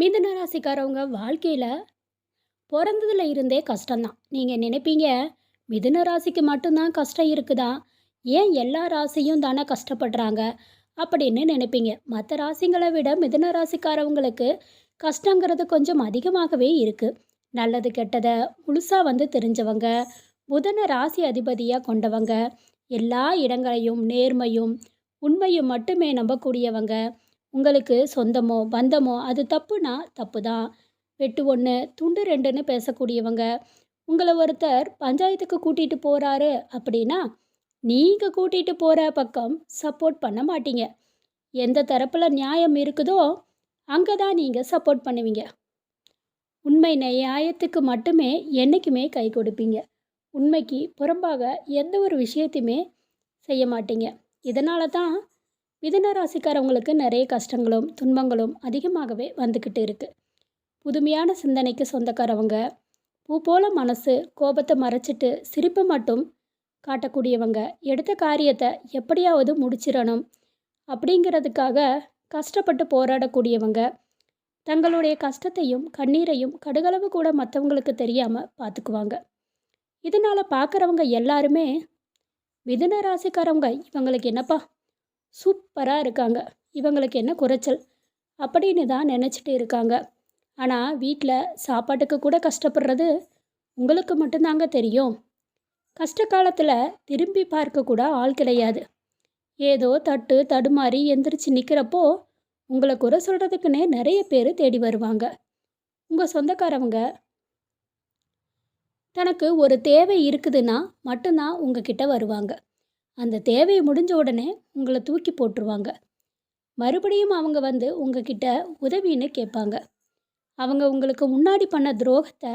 மிதுன ராசிக்காரவங்க வாழ்க்கையில் பிறந்ததுல இருந்தே கஷ்டம்தான். நீங்கள் நினைப்பீங்க மிதுன ராசிக்கு மட்டும்தான் கஷ்டம் இருக்குதா? ஏன் எல்லா ராசியும் தானே கஷ்டப்படுறாங்க? அப்படின்னு நினைப்பீங்க. மற்ற ராசிங்களை விட மிதுன ராசிக்காரவங்களுக்கு கஷ்டங்கிறது கொஞ்சம் அதிகமாகவே இருக்குது நல்லது கெட்டதை முழுசாக வந்து தெரிஞ்சவங்க புதனை ராசி அதிபதியாக கொண்டவங்க எல்லா இடங்களையும் நேர்மையும் உண்மையும் மட்டுமே நம்பக்கூடியவங்க உங்களுக்கு சொந்தமோ பந்தமோ அது தப்புனா தப்பு தான் வெட்டு ஒன்று துண்டு ரெண்டுன்னு பேசக்கூடியவங்க. உங்களை ஒருத்தர் பஞ்சாயத்துக்கு கூட்டிகிட்டு போகிறாரு அப்படின்னா நீங்கள் கூட்டிகிட்டு போகிற பக்கம் சப்போர்ட் பண்ண மாட்டீங்க. எந்த தரப்பில் நியாயம் இருக்குதோ அங்கே தான் நீங்கள் சப்போர்ட் பண்ணுவீங்க. உண்மை நியாயத்துக்கு மட்டுமே என்றைக்குமே கை கொடுப்பீங்க. உண்மைக்கு புறம்பாக எந்த ஒரு விஷயத்தையுமே செய்ய மாட்டீங்க. இதனால தான் மிதுன ராசிக்காரவங்களுக்கு நிறைய கஷ்டங்களும் துன்பங்களும் அதிகமாகவே வந்துக்கிட்டு இருக்குது புதுமையான சிந்தனைக்கு சொந்தக்காரவங்க பூ போல மனசு கோபத்தை மறைச்சிட்டு சிரிப்பை மட்டும் காட்டக்கூடியவங்க எடுத்த காரியத்தை எப்படியாவது முடிச்சிடணும் அப்படிங்கிறதுக்காக கஷ்டப்பட்டு போராடக்கூடியவங்க தங்களுடைய கஷ்டத்தையும் கண்ணீரையும் கடுகளவு கூட மற்றவங்களுக்கு தெரியாமல் பார்த்துக்குவாங்க இதனால் பார்க்குறவங்க எல்லாருமே மிதுன ராசிக்காரவங்க. இவங்களுக்கு என்னப்பா சூப்பராக இருக்காங்க. இவங்களுக்கு என்ன குறைச்சல்? அப்படின்னு தான் நினச்சிட்டு இருக்காங்க. ஆனால் வீட்டில் சாப்பாட்டுக்கு கூட கஷ்டப்படுறது உங்களுக்கு மட்டும்தாங்க தெரியும். கஷ்ட காலத்தில் திரும்பி பார்க்க கூட ஆள் கிடையாது. ஏதோ தட்டு தடுமாறி எந்திரிச்சு நிற்கிறப்போ உங்களை குறை சொல்கிறதுக்குன்னே நிறைய பேர் தேடி வருவாங்க. உங்கள் சொந்தக்காரவங்க? தனக்கு ஒரு தேவை இருக்குதுன்னா மட்டும்தான் உங்ககிட்ட வருவாங்க. அந்த தேவை முடிஞ்ச உடனே உங்களை தூக்கி போட்டுருவாங்க. மறுபடியும் அவங்க வந்து உங்ககிட்ட உதவின்னு கேட்பாங்க. அவங்க உங்களுக்கு முன்னாடி பண்ண துரோகத்தை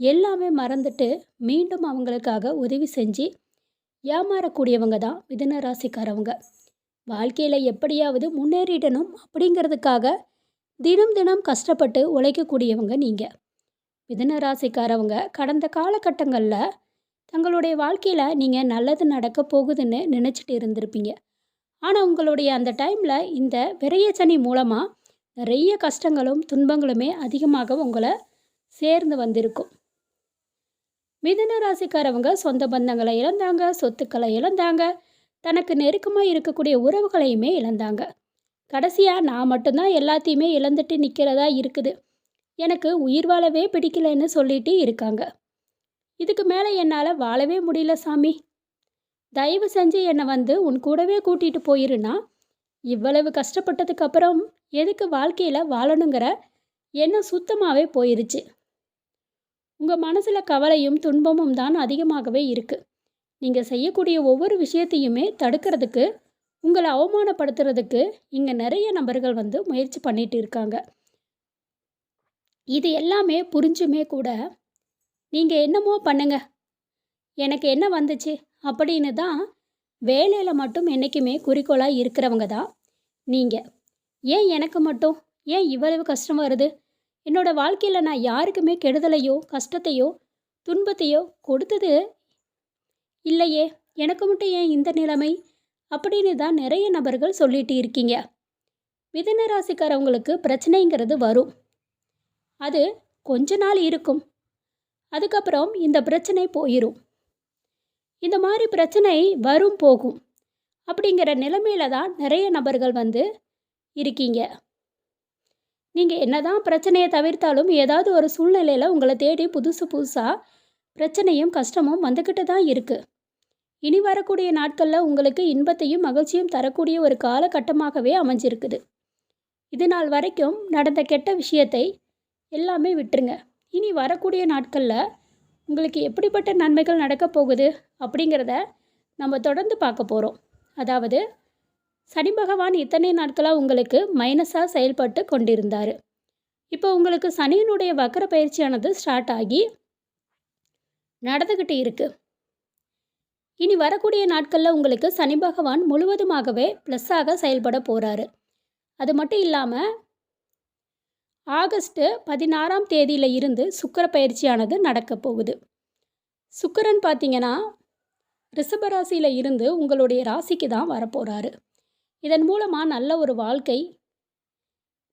எல்லாமே மறந்துட்டு மீண்டும் அவங்களுக்காக உதவி செஞ்சு ஏமாறக்கூடியவங்க தான் மிதுன ராசிக்காரவங்க. வாழ்க்கையில் எப்படியாவது முன்னேறிடணும் அப்படிங்கிறதுக்காக தினம் தினம் கஷ்டப்பட்டு உழைக்கக்கூடியவங்க நீங்கள் மிதுன ராசிக்காரவங்க கடந்த காலகட்டங்களில் தங்களுடைய வாழ்க்கையில் நீங்கள் நல்லது நடக்க போகுதுன்னு நினச்சிட்டு இருந்திருப்பீங்க. ஆனால் உங்களுடைய அந்த டைமில் இந்த விரையச்சனி மூலமாக நிறைய கஷ்டங்களும் துன்பங்களுமே அதிகமாக உங்களை சேர்ந்து வந்திருக்கும். மிதுன ராசிக்காரவங்க சொந்த பந்தங்களை இழந்தாங்க சொத்துக்களை இழந்தாங்க தனக்கு நெருக்கமாக இருக்கக்கூடிய உறவுகளையுமே இழந்தாங்க. கடைசியாக நான் மட்டும்தான் எல்லாத்தையுமே இழந்துட்டு நிற்கிறதா இருக்குது. எனக்கு உயிர் வாழவே பிடிக்கலைன்னு சொல்லிட்டு இருக்காங்க. இதுக்கு மேலே என்னால் வாழவே முடியல சாமி. தயவு செஞ்சு என்னை வந்து உன் கூடவே கூட்டிகிட்டு போயிருன்னா இவ்வளவு கஷ்டப்பட்டதுக்கு அப்புறம் எதுக்கு வாழ்க்கையில் வாழணுங்கிற எண்ணம் சுத்தமாகவே போயிருச்சு. உங்கள் மனசில் கவலையும் துன்பமும் தான் அதிகமாகவே இருக்குது நீங்கள் செய்யக்கூடிய ஒவ்வொரு விஷயத்தையுமே தடுக்கிறதுக்கு உங்களை அவமானப்படுத்துறதுக்கு இங்கே நிறைய நபர்கள் வந்து முயற்சி பண்ணிட்டு இருக்காங்க. இது எல்லாமே புரிஞ்சுமே கூட நீங்கள் என்னமோ பண்ணுங்க. எனக்கு என்ன வந்துச்சு? அப்படின்னு தான் வேலையில் மட்டும் என்றைக்குமே குறிக்கோளாக இருக்கிறவங்க தான் நீங்கள் ஏன் எனக்கு மட்டும்? ஏன் இவ்வளவு கஷ்டம் வருது? என்னோடய வாழ்க்கையில் நான் யாருக்குமே கெடுதலையோ கஷ்டத்தையோ துன்பத்தையோ கொடுத்தது இல்லையே. எனக்கு மட்டும் ஏன் இந்த நிலைமை? அப்படின்னு தான் நிறைய நபர்கள் சொல்லிட்டு இருக்கீங்க. மிதன ராசிக்காரவங்களுக்கு பிரச்சனைங்கிறது வரும். அது கொஞ்ச நாள் இருக்கும். அதுக்கப்புறம் இந்த பிரச்சனை போயிடும் இந்த மாதிரி பிரச்சனை வரும் போகும். அப்படிங்கிற நிலைமையில தான் நிறைய நபர்கள் வந்து இருக்கீங்க. நீங்கள் என்னதான் பிரச்சனையை தவிர்த்தாலும் ஏதாவது ஒரு சூழ்நிலையில் உங்களை தேடி புதுசு புதுசாக பிரச்சனையும் கஷ்டமும் வந்துக்கிட்டு தான் இருக்குது இனி வரக்கூடிய நாட்களில் உங்களுக்கு இன்பத்தையும் மகிழ்ச்சியும் தரக்கூடிய ஒரு காலகட்டமாகவே அமைஞ்சிருக்குது. இது நாள் வரைக்கும் நடந்த கெட்ட விஷயத்தை எல்லாமே விட்டுருங்க. இனி வரக்கூடிய நாட்களில் உங்களுக்கு எப்படிப்பட்ட நன்மைகள் நடக்கப் போகுது அப்படிங்கிறத நம்ம தொடர்ந்து பார்க்க போகிறோம் அதாவது சனி பகவான் இத்தனை நாட்களாக உங்களுக்கு மைனஸாக செயல்பட்டு கொண்டிருந்தார். இப்போ உங்களுக்கு சனியினுடைய வக்கர பயிற்சியானது ஸ்டார்ட் ஆகி நடந்துக்கிட்டு இருக்குது இனி வரக்கூடிய நாட்களில் உங்களுக்கு சனி பகவான் முழுவதுமாகவே ப்ளஸ்ஸாக செயல்பட போகிறாரு அது மட்டும் இல்லாமல் ஆகஸ்ட்டு பதினாறாம் தேதியில் இருந்து சுக்கர பயிற்சியானது நடக்க போகுது. சுக்கரன் பார்த்தீங்கன்னா ரிஷபராசியில் இருந்து உங்களுடைய ராசிக்கு தான் வரப்போகிறாரு இதன் மூலமாக நல்ல ஒரு வாழ்க்கை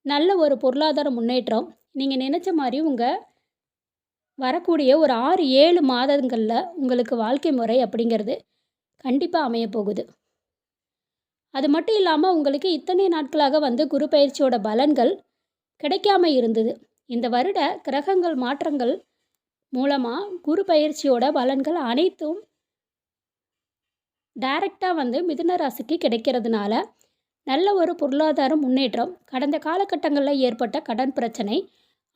நல்ல ஒரு பொருளாதார முன்னேற்றம் நீங்கள் நினச்ச மாதிரி உங்கள் வரக்கூடிய ஒரு ஆறு ஏழு மாதங்களில் உங்களுக்கு வாழ்க்கை முறை அப்படிங்கிறது கண்டிப்பாக அமைய போகுது. அது மட்டும் இல்லாமல் உங்களுக்கு இத்தனை நாட்களாக வந்து குரு பயிற்சியோட பலன்கள் கிடைக்காம இருந்தது. இந்த வருட கிரகங்கள் மாற்றங்கள் மூலமாக குரு பயிற்சியோட பலன்கள் அனைத்தும் டைரக்டாக வந்து மிதுன ராசிக்கு கிடைக்கிறதுனால நல்ல ஒரு பொருளாதார முன்னேற்றம் கடந்த காலகட்டங்களில் ஏற்பட்ட கடன் பிரச்சனை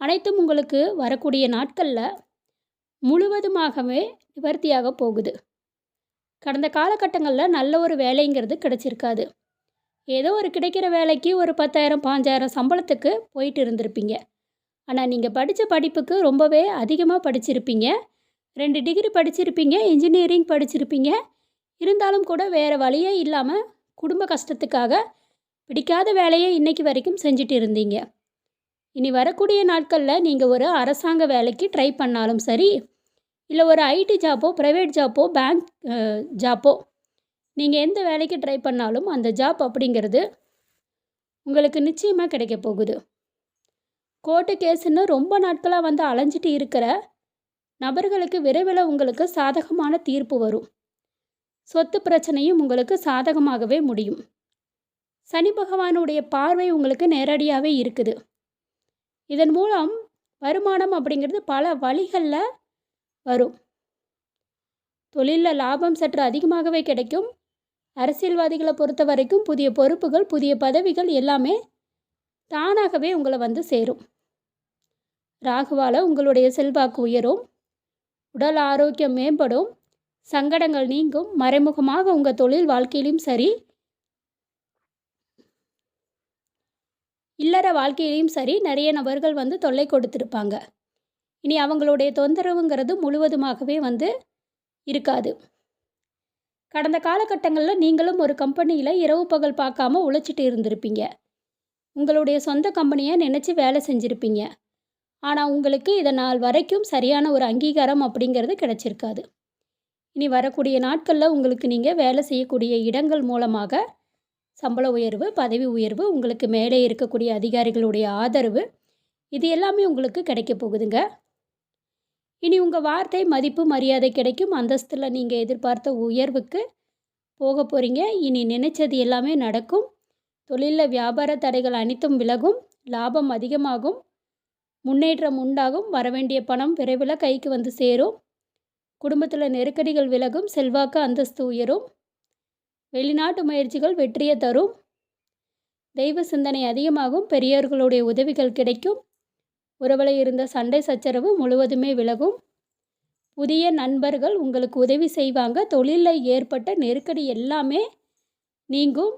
அனைத்தும் உங்களுக்கு வரக்கூடிய நாட்களில் முழுவதுமாகவே நிவர்த்தியாக போகுது. கடந்த காலகட்டங்களில் நல்ல ஒரு வேலைங்கிறது கிடைச்சிருக்காது. ஏதோ ஒரு கிடைக்கிற வேலைக்கு ஒரு பத்தாயிரம் பாஞ்சாயிரம் சம்பளத்துக்கு போயிட்டு இருந்திருப்பீங்க. ஆனால் நீங்கள் படித்த படிப்புக்கு ரொம்பவே அதிகமாக படிச்சிருப்பீங்க. ரெண்டு டிகிரி படிச்சிருப்பீங்க இன்ஜினியரிங் படிச்சிருப்பீங்க. இருந்தாலும் கூட வேறு வழியே இல்லாமல் குடும்ப கஷ்டத்துக்காக பிடிக்காத வேலையை இன்றைக்கி வரைக்கும் செஞ்சுட்டு இருந்தீங்க. இனி வரக்கூடிய நாட்களில் நீங்கள் ஒரு அரசாங்க வேலைக்கு ட்ரை பண்ணாலும் சரி இல்லை ஒரு ஐடி ஜாப்போ ப்ரைவேட் ஜாப்போ பேங்க் ஜாப்போ நீங்கள் எந்த வேலைக்கு ட்ரை பண்ணாலும் அந்த ஜாப் அப்படிங்கிறது உங்களுக்கு நிச்சயமாக கிடைக்க போகுது. கோர்ட்டு கேஸுன்னு ரொம்ப நாட்களாக வந்து அலைஞ்சிட்டு இருக்கிற நபர்களுக்கு விரைவில் உங்களுக்கு சாதகமான தீர்ப்பு வரும். சொத்து பிரச்சனையும் உங்களுக்கு சாதகமாகவே முடியும். சனி பகவானுடைய பார்வை உங்களுக்கு நேரடியாகவே இருக்குது. இதன் மூலம் வருமானம் அப்படிங்கிறது பல வழிகளில் வரும். தொழிலில் லாபம் சற்று அதிகமாகவே கிடைக்கும். அரசியல்வாதிகளை பொறுத்த வரைக்கும் புதிய பொறுப்புகள் புதிய பதவிகள் எல்லாமே தானாகவே உங்களை வந்து சேரும். ராகுவால் உங்களுடைய செல்வாக்கு உயரும் உடல் ஆரோக்கியம் மேம்படும் சங்கடங்கள் நீங்கும் மறைமுகமாக உங்கள் தொழில் வாழ்க்கையிலும் சரி இல்லற வாழ்க்கையிலையும் சரி நிறைய நபர்கள் வந்து தொல்லை கொடுத்துருப்பாங்க. இனி அவங்களுடைய தொந்தரவுங்கிறது முழுவதுமாகவே வந்து இருக்காது. கடந்த காலகட்டங்களில் நீங்களும் ஒரு கம்பெனியில் இரவு பகல் பார்க்காம உழைச்சிட்டு இருந்திருப்பீங்க. உங்களுடைய சொந்த கம்பெனியை நினச்சி வேலை செஞ்சுருப்பீங்க. ஆனால் உங்களுக்கு இதனால் வரைக்கும் சரியான ஒரு அங்கீகாரம் அப்படிங்கிறது கிடைச்சிருக்காது. இனி வரக்கூடிய நாட்களில் உங்களுக்கு நீங்கள் வேலை செய்யக்கூடிய இடங்கள் மூலமாக சம்பள உயர்வு பதவி உயர்வு உங்களுக்கு மேலே இருக்கக்கூடிய அதிகாரிகளுடைய ஆதரவு இது எல்லாமே உங்களுக்கு கிடைக்க போகுதுங்க. இனி உங்கள் வார்த்தை மதிப்பு மரியாதை கிடைக்கும். அந்தஸ்தில் நீங்கள் எதிர்பார்த்த உயர்வுக்கு போக போகிறீங்க இனி நினைச்சது எல்லாமே நடக்கும். தொழிலில் வியாபார தடைகள் அனைத்தும் விலகும். லாபம் அதிகமாகும். முன்னேற்றம் உண்டாகும். வரவேண்டிய பணம் விரைவில் கைக்கு வந்து சேரும். குடும்பத்தில் நெருக்கடிகள் விலகும். செல்வாக்கு அந்தஸ்து உயரும். வெளிநாட்டு முயற்சிகள் வெற்றியை தரும். தெய்வ சிந்தனை அதிகமாகும். பெரியோர்களுடைய உதவிகள் கிடைக்கும். உறவில் இருந்த சண்டை சச்சரவு முழுவதுமே விலகும். புதிய நண்பர்கள் உங்களுக்கு உதவி செய்வாங்க. தொழிலில் ஏற்பட்ட நெருக்கடி எல்லாமே நீங்கும்.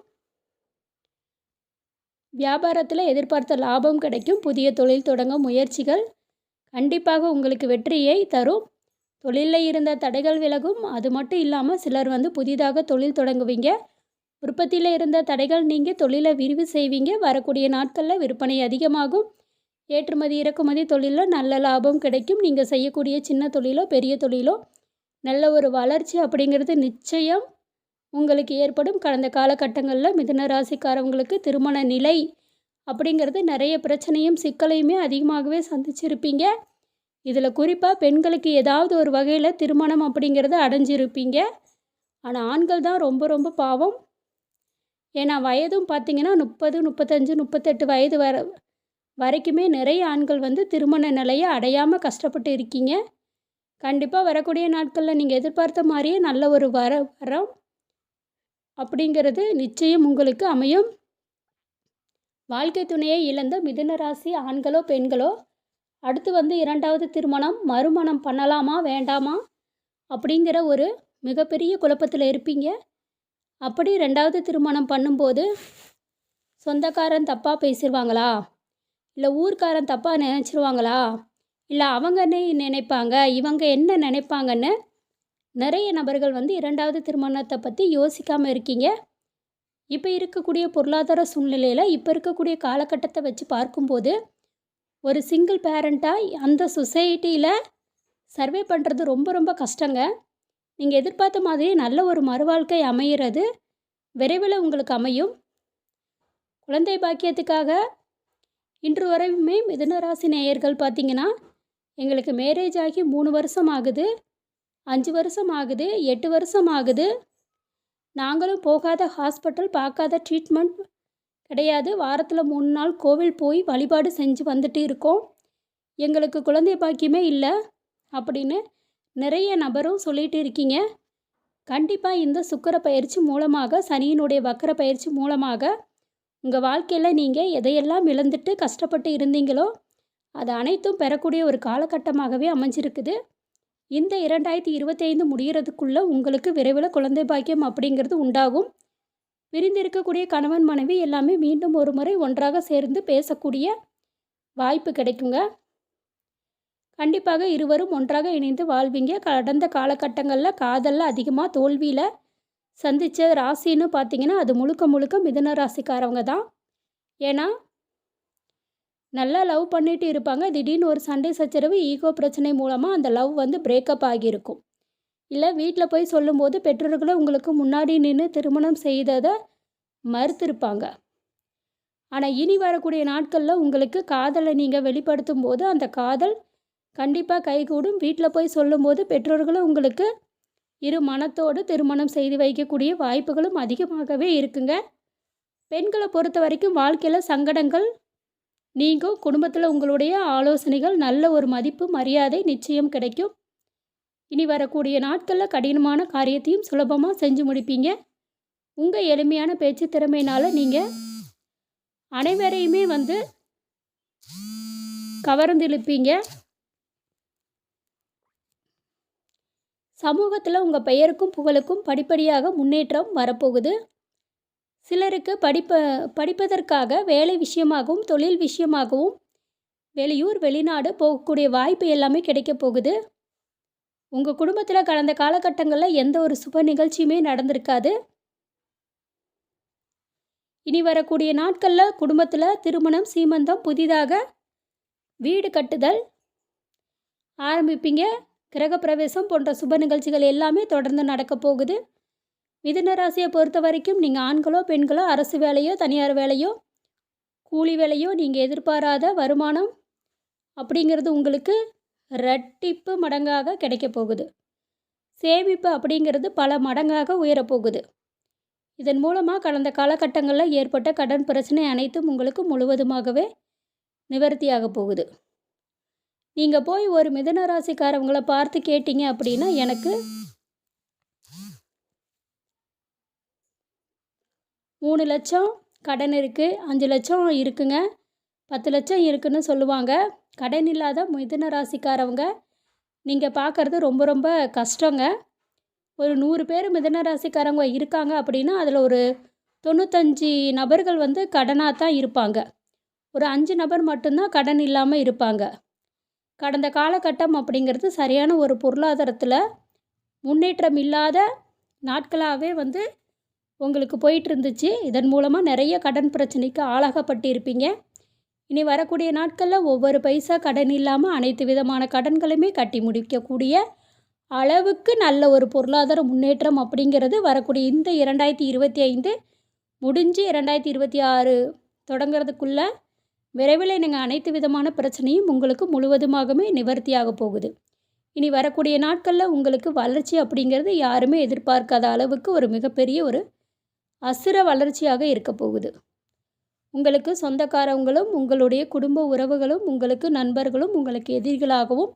வியாபாரத்தில் எதிர்பார்த்த லாபம் கிடைக்கும். புதிய தொழில் தொடங்க முயற்சிகள் கண்டிப்பாக உங்களுக்கு வெற்றியை தரும். தொழிலில் இருந்த தடைகள் விலகும். அது மட்டும் இல்லாமல் சிலர் வந்து புதிதாக தொழில் தொடங்குவீங்க. உற்பத்தியில் இருந்த தடைகள் நீங்கள் தொழிலை விரிவு செய்வீங்க. வரக்கூடிய நாட்களில் விற்பனை அதிகமாகும். ஏற்றுமதி இறக்குமதி தொழிலில் நல்ல லாபம் கிடைக்கும். நீங்கள் செய்யக்கூடிய சின்ன தொழிலோ பெரிய தொழிலோ நல்ல ஒரு வளர்ச்சி அப்படிங்கிறது நிச்சயம் உங்களுக்கு ஏற்படும். கடந்த காலகட்டங்களில் மிதன ராசிக்காரவங்களுக்கு திருமண நிலை அப்படிங்கிறது நிறைய பிரச்சனையும் சிக்கலையுமே அதிகமாகவே சந்திச்சிருப்பீங்க. இதில் குறிப்பாக பெண்களுக்கு ஏதாவது ஒரு வகையில் திருமணம் அப்படிங்கிறத அடைஞ்சிருப்பீங்க. ஆனால் ஆண்கள் தான் ரொம்ப ரொம்ப பாவம். ஏன்னா வயதும் பார்த்திங்கன்னா முப்பது முப்பத்தஞ்சு முப்பத்தெட்டு வயது வர வரைக்குமே நிறைய ஆண்கள் வந்து திருமண நிலையை அடையாமல் கஷ்டப்பட்டு இருக்கீங்க. கண்டிப்பாக வரக்கூடிய நாட்களில் நீங்கள் எதிர்பார்த்த மாதிரியே நல்ல ஒரு வர வரம் அப்படிங்கிறது நிச்சயம் உங்களுக்கு அமையும். வாழ்க்கை துணையை இழந்த மிதுன ராசி ஆண்களோ பெண்களோ அடுத்து வந்து இரண்டாவது திருமணம் மறுமணம் பண்ணலாமா வேண்டாமா அப்படிங்கிற ஒரு மிகப்பெரிய குழப்பத்தில் இருப்பீங்க. அப்படி ரெண்டாவது திருமணம் பண்ணும்போது சொந்தக்காரன் தப்பாக பேசிடுவாங்களா இல்லை ஊர்க்காரன் தப்பாக நினச்சிருவாங்களா? இல்லை அவங்க என்ன நினைப்பாங்க? இவங்க என்ன நினைப்பாங்கன்னு? நிறைய நபர்கள் வந்து இரண்டாவது திருமணத்தை பற்றி யோசிக்காமல் இருக்கீங்க. இப்போ இருக்கக்கூடிய பொருளாதார சூழ்நிலையில் இப்போ இருக்கக்கூடிய காலகட்டத்தை வச்சு பார்க்கும்போது ஒரு சிங்கிள் பேரண்ட்டாக அந்த சொசைட்டியில் சர்வே பண்ணுறது ரொம்ப ரொம்ப கஷ்டங்க. நீங்கள் எதிர்பார்த்த மாதிரி நல்ல ஒரு மறுவாழ்க்கை அமையிறது விரைவில் உங்களுக்கு அமையும். குழந்தை பாக்கியத்துக்காக இன்று வரையுமே மிதனராசி நேயர்கள் பார்த்தீங்கன்னா எங்களுக்கு மேரேஜ் ஆகி மூணு வருஷம் ஆகுது அஞ்சு வருஷம் ஆகுது எட்டு வருஷம் ஆகுது. நாங்களும் போகாத ஹாஸ்பிட்டல் பார்க்காத ட்ரீட்மெண்ட் கிடையாது. வாரத்தில் மூணு நாள் கோவில் போய் வழிபாடு செஞ்சு வந்துட்டு இருக்கோம். எங்களுக்கு குழந்தை பாக்கியமே இல்லை அப்படின்னு நிறைய நபரும் சொல்லிட்டு இருக்கீங்க. கண்டிப்பாக இந்த சுக்கர பயிற்சி மூலமாக சனியினுடைய வக்கர பயிற்சி மூலமாக உங்கள் வாழ்க்கையில் நீங்கள் எதையெல்லாம் இழந்துட்டு கஷ்டப்பட்டு இருந்தீங்களோ அது அனைத்தும் பெறக்கூடிய ஒரு காலகட்டமாகவே அமைஞ்சிருக்குது. இந்த இரண்டாயிரத்தி இருபத்தைந்து முடிகிறதுக்குள்ளே உங்களுக்கு விரைவில் குழந்தை பாக்கியம் அப்படிங்கிறது உண்டாகும். பிரிந்திருக்கக்கூடிய கணவன் மனைவி எல்லாமே மீண்டும் ஒரு முறை ஒன்றாக சேர்ந்து பேசக்கூடிய வாய்ப்பு கிடைக்குங்க. கண்டிப்பாக இருவரும் ஒன்றாக இணைந்து வாழ்வீங்க. கடந்த காலகட்டங்களில் காதலில் அதிகமாக தோல்வியில் சந்தித்த ராசின்னு பார்த்தீங்கன்னா அது முழுக்க முழுக்க மிதன ராசிக்காரவங்க தான். ஏன்னா நல்லா லவ் பண்ணிட்டு இருப்பாங்க. திடீர்னு ஒரு சண்டை சச்சரவு ஈகோ பிரச்சனை மூலமாக அந்த லவ் வந்து பிரேக்கப் ஆகியிருக்கும். இல்லை வீட்டில் போய் சொல்லும்போது பெற்றோர்களும் உங்களுக்கு முன்னாடி நின்று திருமணம் செய்ததை மறுத்திருப்பாங்க. ஆனால் இனி வரக்கூடிய நாட்களில் உங்களுக்கு காதலை நீங்கள் வெளிப்படுத்தும் போது அந்த காதல் கண்டிப்பாக கைகூடும். வீட்டில் போய் சொல்லும்போது பெற்றோர்களும் உங்களுக்கு இரு மனத்தோடு திருமணம் செய்து வைக்கக்கூடிய வாய்ப்புகளும் அதிகமாகவே இருக்குங்க. பெண்களை பொறுத்த வரைக்கும் வாழ்க்கையில் சங்கடங்கள் நீங்கள் குடும்பத்தில் உங்களுடைய ஆலோசனைகள் நல்ல ஒரு மதிப்பு மரியாதை நிச்சயம் கிடைக்கும். இனி வரக்கூடிய நாட்களில் கடினமான காரியத்தையும் சுலபமாக செஞ்சு முடிப்பீங்க. உங்கள் எளிமையான பேச்சு திறமையினால் நீங்கள் அனைவரையுமே வந்து கவர்ந்திழுப்பீங்க. சமூகத்தில் உங்கள் பெயருக்கும் புகழுக்கும் படிப்படியாக முன்னேற்றம் வரப்போகுது. சிலருக்கு படிப்ப படிப்பதற்காக வேலை விஷயமாகவும் தொழில் விஷயமாகவும் வெளியூர் வெளிநாடு போகக்கூடிய வாய்ப்பு எல்லாமே கிடைக்க போகுது. உங்கள் குடும்பத்தில் கடந்த காலகட்டங்களில் எந்த ஒரு சுப நிகழ்ச்சியுமே நடந்திருக்காது. இனி வரக்கூடிய நாட்களில் குடும்பத்தில் திருமணம் சீமந்தம் புதிதாக வீடு கட்டுதல் ஆரம்பிப்பீங்க. கிரகப்பிரவேசம் போன்ற சுப நிகழ்ச்சிகள் எல்லாமே தொடர்ந்து நடக்க போகுது. மிதுன ராசியை பொறுத்த வரைக்கும் நீங்கள் ஆண்களோ பெண்களோ அரசு வேலையோ தனியார் வேலையோ கூலி வேலையோ நீங்கள் எதிர்பாராத வருமானம் அப்படிங்கிறது உங்களுக்கு ரெட்டிப்பு மடங்காக கிடைக்க போகுது. சேமிப்பு அப்படிங்கிறது பல மடங்காக உயரப்போகுது இதன் மூலமாக கடந்த காலகட்டங்களில் ஏற்பட்ட கடன் பிரச்சனை அனைத்தும் உங்களுக்கு முழுவதுமாகவே நிவர்த்தியாக போகுது. நீங்கள் போய் ஒரு மிதன ராசிக்காரவங்களை பார்த்து கேட்டீங்க அப்படின்னா எனக்கு மூணு லட்சம் கடன் இருக்குது அஞ்சு லட்சம் இருக்குங்க. பத்து லட்சம் இருக்குன்னு சொல்லுவாங்க. கடன் இல்லாத மிதன ராசிக்காரவங்க நீங்கள் பார்க்குறது ரொம்ப ரொம்ப கஷ்டங்க. ஒரு நூறு பேர் மிதன ராசிக்காரவங்க இருக்காங்க அப்படின்னா அதில் ஒரு தொண்ணூத்தஞ்சு நபர்கள் வந்து கடனாக தான் இருப்பாங்க. ஒரு அஞ்சு நபர் மட்டும்தான் கடன் இல்லாமல் இருப்பாங்க. கடந்த காலகட்டம் அப்படிங்கிறது சரியான ஒரு பொருளாதாரத்தில் முன்னேற்றம் இல்லாத நாட்களாகவே வந்து உங்களுக்கு போயிட்டு இருந்துச்சு இதன் மூலமாக நிறைய கடன் பிரச்சனைக்கு ஆளாகப்பட்டிருப்பீங்க. இனி வரக்கூடிய நாட்களில் ஒவ்வொரு பைசா கடன் இல்லாமல் அனைத்து விதமான கடன்களுமே கட்டி முடிக்கக்கூடிய அளவுக்கு நல்ல ஒரு பொருளாதார முன்னேற்றம் அப்படிங்கிறது வரக்கூடிய இந்த இரண்டாயிரத்தி இருபத்தி ஐந்து முடிஞ்சு இரண்டாயிரத்தி இருபத்தி ஆறு தொடங்கிறதுக்குள்ளே விரைவில் நீங்கள் அனைத்து விதமான பிரச்சனையும் உங்களுக்கு முழுவதுமாகவே நிவர்த்தியாக போகுது. இனி வரக்கூடிய நாட்களில் உங்களுக்கு வளர்ச்சி அப்படிங்கிறது யாருமே எதிர்பார்க்காத அளவுக்கு ஒரு மிகப்பெரிய ஒரு அசுர வளர்ச்சியாக இருக்க போகுது. உங்களுக்கு சொந்தக்காரவங்களும் உங்களுடைய குடும்ப உறவுகளும் உங்களுக்கு நண்பர்களும் உங்களுக்கு எதிரிகளாகவும்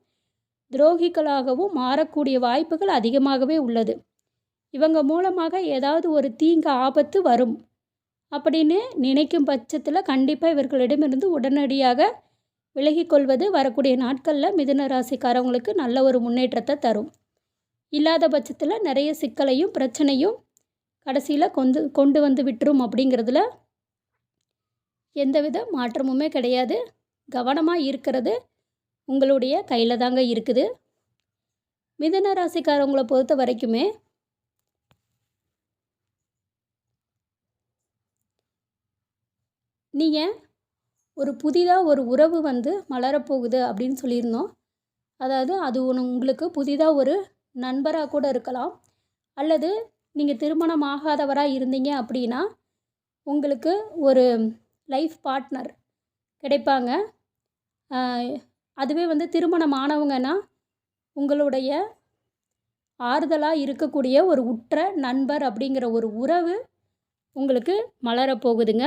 துரோகிகளாகவும் மாறக்கூடிய வாய்ப்புகள் அதிகமாகவே உள்ளது. இவங்க மூலமாக ஏதாவது ஒரு தீங்கு ஆபத்து வரும். அப்படின்னு நினைக்கும் பட்சத்தில் கண்டிப்பாக இவர்களிடமிருந்து உடனடியாக விலகிக்கொள்வது வரக்கூடிய நாட்களில் மிதுன ராசிக்காரவங்களுக்கு நல்ல ஒரு முன்னேற்றத்தை தரும். இல்லாத பட்சத்தில் நிறைய சிக்கலையும் பிரச்சனையும் கடைசியில் கொண்டு கொண்டு வந்து விட்டுரும் அப்படிங்கிறதுல எந்தவித மாற்றமுமே கிடையாது. கவனமாக இருக்கிறது உங்களுடைய கையில் தாங்க இருக்குது. மிதன ராசிக்காரவங்களை பொறுத்த வரைக்குமே நீங்கள் ஒரு புதிதாக ஒரு உறவு வந்து மலரப்போகுது அப்படின்னு சொல்லியிருந்தோம். அதாவது அது ஒன்று உங்களுக்கு புதிதாக ஒரு நண்பராக கூட இருக்கலாம். அல்லது நீங்கள் திருமணம் ஆகாதவராக இருந்தீங்க அப்படின்னா உங்களுக்கு ஒரு லைஃப் பார்ட்னர் கிடைப்பாங்க. அதுவே வந்து திருமணம் ஆனவங்கன்னா உங்களுடைய ஆறுதலாக இருக்கக்கூடிய ஒரு உற்ற நண்பர் அப்படிங்கிற ஒரு உறவு உங்களுக்கு மலரப் போகுதுங்க